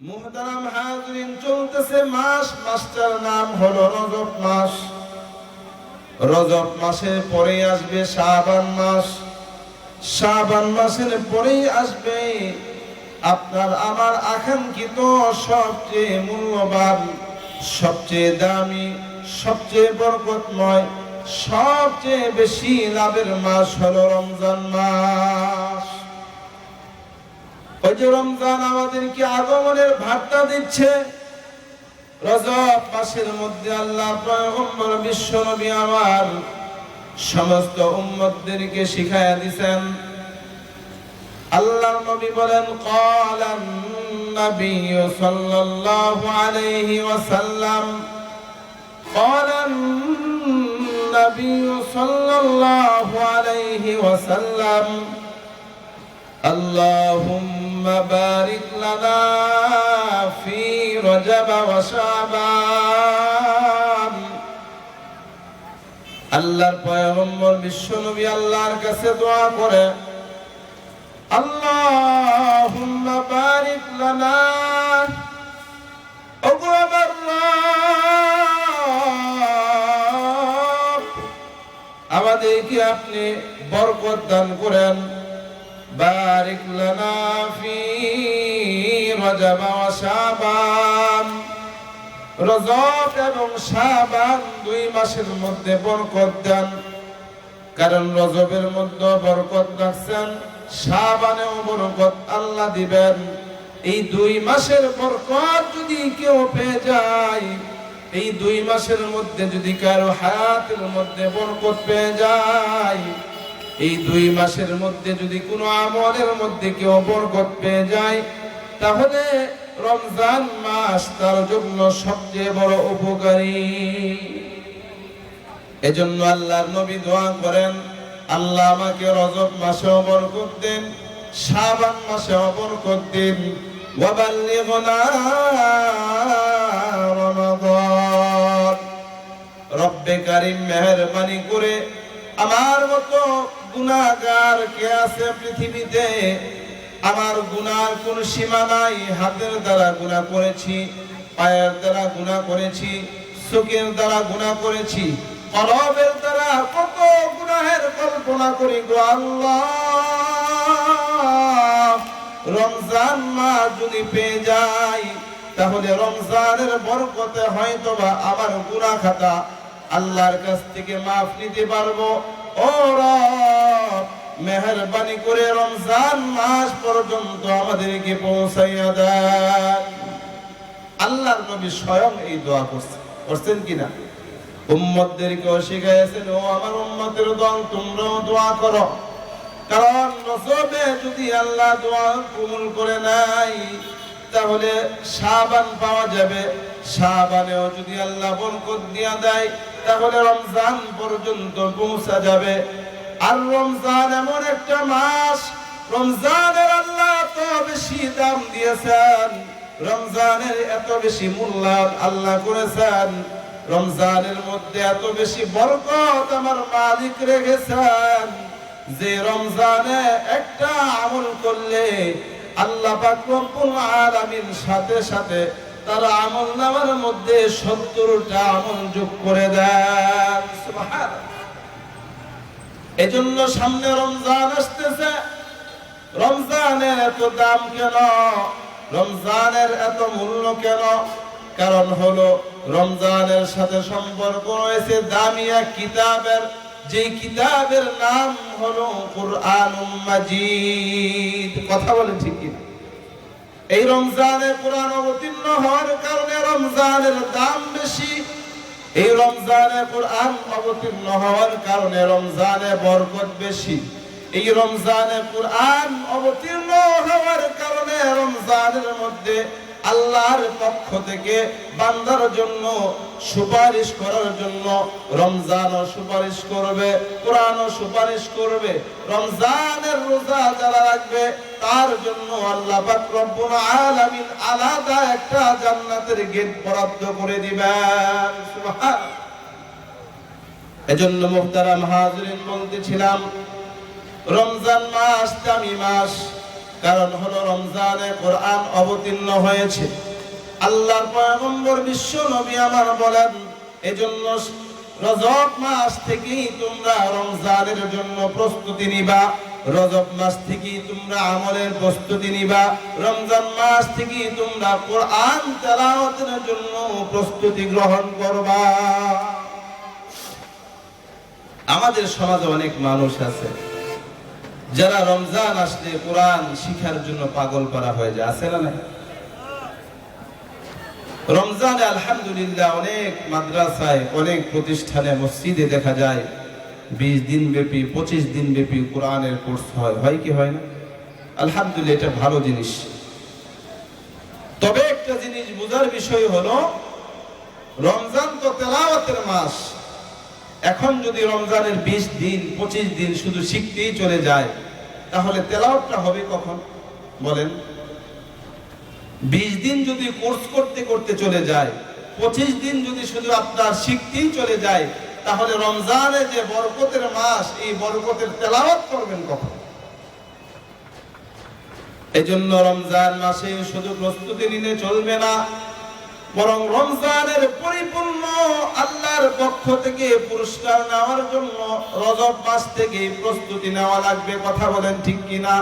মুহতারাম হাজরিন চলতেছে মাস, মাসটার নাম হলো রজব মাস। রজব মাসের পরেই আসবে শাবান মাস। শাবান মাসের পরেই আসবে আপনার আমার আকাঙ্ক্ষিত সবচেয়ে মূল্যবান, সবচেয়ে দামি, সবচেয়ে বরকতময়, সবচেয়ে বেশি লাভের মাস হলো রমজান মাস। ওই যে রমজান আমাদেরকে আগমনের ভাবটা দিচ্ছে রজব মাসের মধ্যে আল্লাহ পয়গম্বর বিশ্ব নবী আমার সমস্ত উম্মতদেরকে শিখায়া দিছেন আল্লাহ নবী বলেন ক্বালান নবী সাল্লাল্লাহু আলাইহি ওয়াসাল্লাম ক্বালান নবী সাল্লাল্লাহু আলাইহি ওয়াসাল্লাম اللهم بارك لنا في رجب وشعبان আল্লাহর পয়গম্বর বিশ্ব নবী আল্লাহর কাছে দোয়া করে আল্লাহুম্মা বারিক লানা ওগো আমার রব, আমাদেরকে আপনি বরকত দান করেন লানা ফি রজব ওয়া শাবান। রজব এবং শাবান দুই মাসের মধ্যে বরকত দেন। কারণ রজবের মধ্যে বরকত রাখছেন, শাবানেও বরকত আল্লাহ দিবেন। এই দুই মাসের বরকত যদি কেউ পেয়ে যায়, এই দুই মাসের মধ্যে যদি কারও হায়াতের মধ্যে বরকত পেয়ে যায় এই দুই মাসের মধ্যে যদি কোনো আমলের মধ্যে কেউ বরকত পেয়ে যায়, তাহলে রমজান মাস তার জন্য সবচেয়ে বড় উপকারী। এজন্য আল্লাহর নবী দোয়া করেন, আল্লাহ আমাকে রজব মাসে বরকত দিন, শাবান মাসে ওয়াবাল্লিগনা রমাদান। রব্বে কারিম মেহেরবানি করে আমার মতো গুনাহগার কে আছে পৃথিবীতে? আমার গুনার কোন সীমা নাই। হাতের দ্বারা গুনাহ করেছি, পায়ের দ্বারা গুনাহ করেছি, চোখের দ্বারা গুনাহ করেছি। কলবের দ্বারা কত গুনাহের কল্পনা করি গো আল্লাহ। রমজান মাস যদি পেয়ে যাই, তাহলে রমজানের বরকতে হয়তো বা আমার গুনাহ খাতা আল্লাহর কাছ থেকে মাফ নিতে পারব। ও মেহরবানি করে রমজান মাস পর্যন্ত আমাদেরকে পৌঁছাইয়া দেন। আল্লাহর নবী স্বয়ং এই দোয়া করছেন করছেন কিনা? উম্মতদেরকে শিখাইছেন ও আমার উম্মতের দল, তোমরাও দোয়া করো। কারণ নসবে যদি আল্লাহ দোয়া কবুল করে নাই, তাহলে শাবান পাওয়া যাবে। শাবানেও যদি আল্লাহ বরকত দিয়া দেয়, তাহলে রমজান পর্যন্ত পৌঁছা যাবে। আর রমজান এমন একটা মাস, রমজানের আল্লাহ এত বেশি দাম দিয়েছেন, রমজানের এত বেশি মূল্যায়ন আল্লাহ করেছেন, রমজানের মধ্যে এত বেশি বরকত আমার মালিক রেখেছেন, যে রমজানে একটা আমল করলে আল্লাহ আলামিন সাথে সাথে তার আমল নামার মধ্যে সত্তরটা আমল যোগ করে দেন। এজন্য সামনে রমজান আসতেছে। রমজানের এত দাম কেন? রমজানের এত মূল্য কেন? কারণ হলো রমজানের সাথে সম্পর্ক রয়েছে দামি এক কিতাবের। যে কিতাবের নাম হলো কোরআন মাজিদ। কথা বলে ঠিক কিনা? এই রমজানে কোরআন অবতীর্ণ হওয়ার কারণে রমজানের দাম বেশি। এই রমজানে কোরআন অবতীর্ণ হওয়ার কারণে রমজানে বরকত বেশি। এই রমজানে কোরআন অবতীর্ণ হওয়ার কারণে রমজানের মধ্যে আল্লাহর পক্ষ থেকে বান্দার জন্য সুপারিশ করার জন্য রমজানও সুপারিশ করবে, কোরআনও সুপারিশ করবে, রমজানের রোজা যারা রাখবে, তার জন্য আল্লাহ পাক রব্বুল আলামিন আলাদা একটা জান্নাতের গেট বরাদ্দ করে দিবেন। সুবহান এজন্য মুহতারাম হাজরিন বলতেছিলাম, রমজান মাস দামি মাস কারণ হলো রমজানে কোরআন অবতীর্ণ হয়েছে। আল্লাহর পয়গম্বর বিশ্ব নবী আমার বলেন, এজন্য রজব মাস থেকেই তোমরা রমজানের জন্য প্রস্তুতি নিবা। রজব মাস থেকেই তোমরা আমলের প্রস্তুতি নিবা। রমজান মাস থেকেই তোমরা কোরআন তেলাওয়াতের জন্য প্রস্তুতি গ্রহণ করবা। আমাদের সমাজে অনেক মানুষ আছে যারা রমজান আসলে কোরআন শিখার জন্য পাগল করা হয়ে যায়, আছে না রমজানে আলহামদুলিল্লাহ অনেক মাদ্রাসায়, অনেক প্রতিষ্ঠানে, মসজিদে দেখা যায়, বিশ দিন ব্যাপী, পঁচিশ দিন ব্যাপী কোরআনের কোর্স হয়। হয় কি হয় না? আলহামদুলিল্লাহ, এটা ভালো জিনিস। তবে একটা জিনিস বোঝার বিষয় হলো, রমজান তো তেলাওয়াতের মাস। এখন যদি রমজানের বিশ দিন, পঁচিশ দিন শুধু শিখতেই চলে যায়, তাহলে তেলাওয়াতটা হবে কখন? বলেন। বিশ দিন যদি কোর্স করতে করতে চলে যায়, পঁচিশ দিন যদি শুধু আপনার শিখতেই চলে যায়, তাহলে রমজানে যে বরকতের মাস, এই বরকতের তেলাওয়াত করবেন কখন? এজন্য রমজান মাসে শুধু প্রস্তুতি নিলে চলবে না বরং রমজানের পরিপূর্ণ আল্লাহর পক্ষ থেকে পুরস্কার নেওয়ার জন্য রজব মাস থেকে প্রস্তুতি নেওয়া লাগবে, কথা বলেন ঠিক কিনা?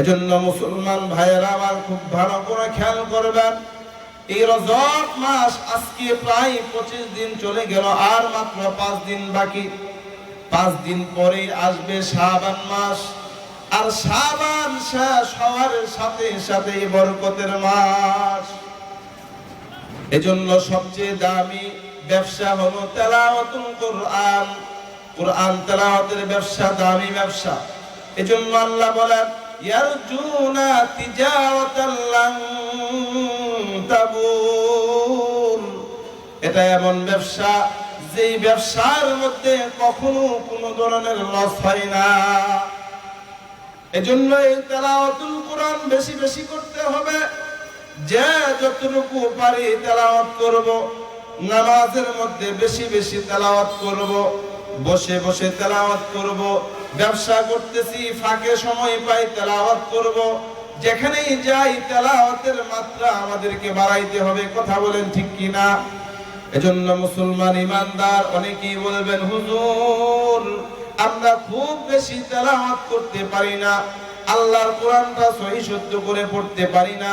এজন্য মুসলমান ভাইয়েরা আমার খুব ভালো করে খেয়াল করবেন, এই রজব মাস আজকে প্রায় পঁচিশ দিন চলে গেল, আর মাত্র পাঁচ দিন বাকি। পাঁচ দিন পরে আসবে শাবান মাস, আর শাবান শেষ হওয়ার সাথে সাথে বরকতের মাস। এজন্য সবচেয়ে দামি ব্যবসা হলো তেলাওয়াতুল কোরআন। কোরআন তেলাওয়াতের ব্যবসা, দামি ব্যবসা। এজন্য আল্লাহ বলেন, ইয়ারজুনা তিজারাতাল লান তাবুর এটা এমন ব্যবসা, যেই ব্যবসার মধ্যে কখনো কোনো ধরনের লস হয় না। এজন্য এই তেলাওয়াতুল কোরআন বেশি বেশি করতে হবে। যে যতটুকু পারি তেলাওয়াত করব, নামাজের মধ্যে বেশি বেশি তেলাওয়াত করব, বসে বসে তেলাওয়াত করব, ব্যবসা করতেছি, ফাঁকে সময় পাই তেলাওয়াত করব, যেখানেই যাই তেলাওয়াতের মাত্রা আমাদেরকে বাড়াইতে হবে, কথা বলেন ঠিক কি না এজন্য মুসলমান ইমানদার, অনেকেই বলবেন, হুজুর, আমরা খুব বেশি তেলাওয়াত করতে পারি না, আল্লাহর কোরআনটা সহি শুদ্ধ করে পড়তে পারি না।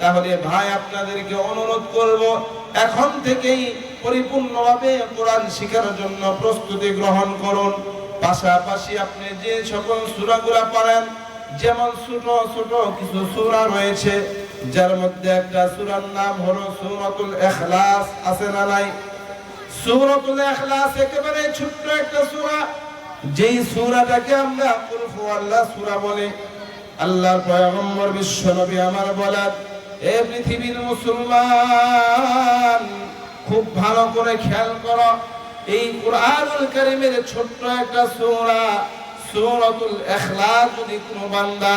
তাহলে ভাই, আপনাদেরকে অনুরোধ করব, এখন থেকেই পরিপূর্ণভাবে কোরআন শেখার জন্য প্রস্তুতি গ্রহণ করুন। পাশাপাশি আপনি যে সকল সূরাগুলা পড়েন, যেমন ছোট ছোট কিছু সূরা রয়েছে, যার মধ্যে একটা সুরার নাম হলো সূরাতুল ইখলাস আছে না নাই? সূরাতুল ইখলাস একেবারে ছোট্ট একটা সূরা। যেই সূরাটাকে আমরা কুল আল্লাহ সূরা বলে, আল্লাহর পয়গম্বর বিশ্ব নবী আমার বলেন এ পৃথিবীর মুসলমান, খুব ভালো করে খেয়াল করো, এই কোরআনুল কারিমের ছোট্ট একটা সূরা, সূরাতুল ইখলাস যদি কোনো বান্দা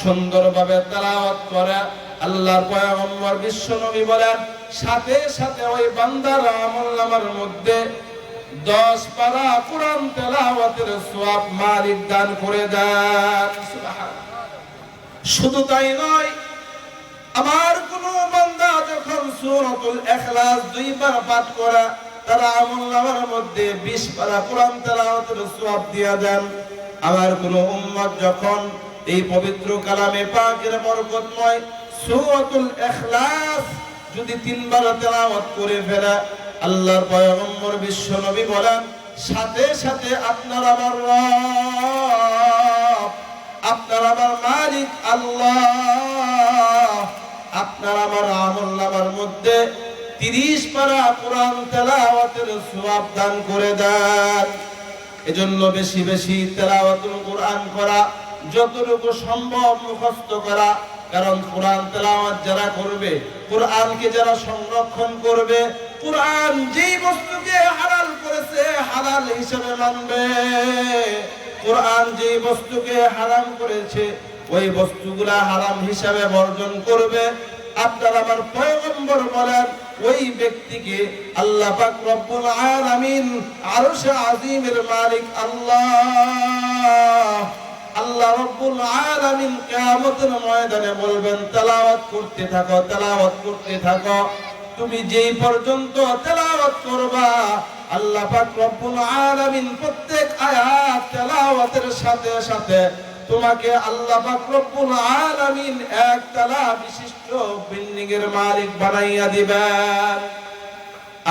সুন্দরভাবে তেলাওয়াত করে, আল্লাহর পয়গম্বর বিশ্ব নবী বলেন, সাথে সাথে ওই বান্দার আমলনামার মধ্যে দশ পারা কোরআন তেলাওয়াতের সওয়াব মালিক দান করে দেন। শুধু তাই নয় আমার কোন বান্দা যখন সূরাতুল ইখলাস দুইবার পাঠ করা, তারা আমলনামার মধ্যে 20 পারা কোরআন তেলাওয়াতের সওয়াব দিয়া দেন। আমার কোন উম্মত যখন এই পবিত্র কালামে পাকের বরকতময় সূরাতুল ইখলাস যদি তিনবার তেলাওয়াত করে ফেলে, আল্লাহর পয়গম্বর বিশ্ব নবী বলেন, সাথে সাথে আপনার আমার রব, আপনার আমার মালিক আল্লাহ। আপনার আমার আমল নামার মধ্যে তিরিশ পারা কোরআন তেলাওয়াতের সওয়াব দান করে দেন। এজন্য বেশি বেশি তেলাওয়াতুল কোরআন করা, যতটুকু সম্ভব মুখস্থ করা, কারণ কোরআন তেলাওয়াত যারা করবে, কোরআনকে যারা সংরক্ষণ করবে, কোরআন যেই বস্তুকে হালাল করেছে, হালাল হিসেবে মানবে। কোরআন যেই বস্তুকে হারাম করেছে ওই বস্তুগুলা হারাম হিসাবে বর্জন করবে। আপনার আমার পয়গম্বর বলেন, ওই ব্যক্তিকে আল্লাহ পাক রব্বুল আলামিন আরশে আজিমের মালিক আল্লাহ। আল্লাহ রব্বুল আলামিন কিয়ামতের ময়দানে বলবেন, তেলাওয়াত করতে থাকো, তেলাওয়াত করতে থাকো। তুমি যেই পর্যন্ত তেলাওয়াত করবা, আল্লাহ পাক রব্বুল আলামিন প্রত্যেক আয়াত তেলাওয়াতের সাথে সাথে তোমাকে আল্লাহ রব্বুল আলামিন একতলা বিশিষ্ট বিল্ডিং এর মালিক বানাইয়া দিবেন।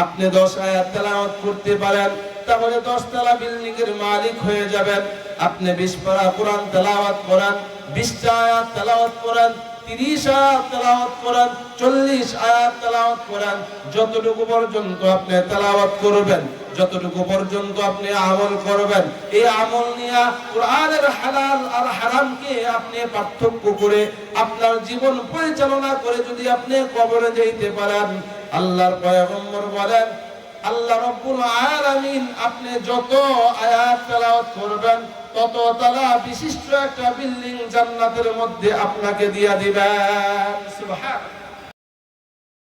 আপনি দশ আয়াত তেলাওয়াত করতে পারেন, তাহলে দশ তলা বিল্ডিং এর মালিক হয়ে যাবেন। আপনি বিশ পারা কোরআন তেলাওয়াত করেন, বিশটা আয়াত তেলাওয়াত করেন তিরিশ আয়াত তেলাওয়াত করেন, চল্লিশ আয়াত তেলাওয়াত করেন, যতটুকু পর্যন্ত আপনি তেলাওয়াত করবেন, যতটুকু পর্যন্ত আপনি আমল করবেন, এই আমল নিয়ে কোরআনের হালাল আর হারামকে আপনি পার্থক্য করে আপনার জীবন পরিচালনা করে যদি আপনি কবরে যেতে পারেন, আল্লাহর পয়গম্বর বলেন, আল্লাহ রব্বুল আলামিন আপনি যত আয়াত তেলাওয়াত করবেন তত তালা বিশিষ্ট একটা বিল্ডিং জান্নাতের মধ্যে আপনাকে দিয়া দিবেন সুবহান